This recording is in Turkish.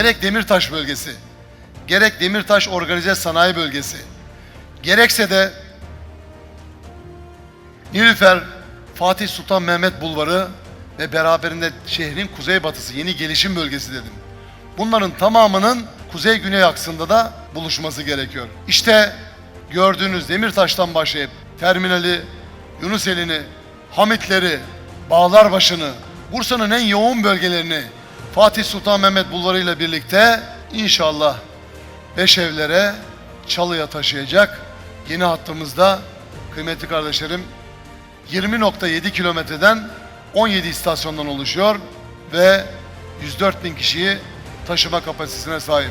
gerek Demirtaş bölgesi, gerek Demirtaş Organize Sanayi Bölgesi, gerekse de Nilüfer, Fatih Sultan Mehmet Bulvarı ve beraberinde şehrin kuzeybatısı yeni gelişim bölgesi dedim. Bunların tamamının kuzey-güney aksında da buluşması gerekiyor. İşte gördüğünüz Demirtaş'tan başlayıp terminali, Yunuseli'ni, Hamitleri, Bağlarbaşı'nı, Bursa'nın en yoğun bölgelerini Fatih Sultan Mehmet Bulvarı ile birlikte inşallah Beşevlere, Çalı'ya taşıyacak yeni hattımızda kıymetli kardeşlerim 20.7 kilometreden 17 istasyondan oluşuyor ve 104 bin kişiyi taşıma kapasitesine sahip.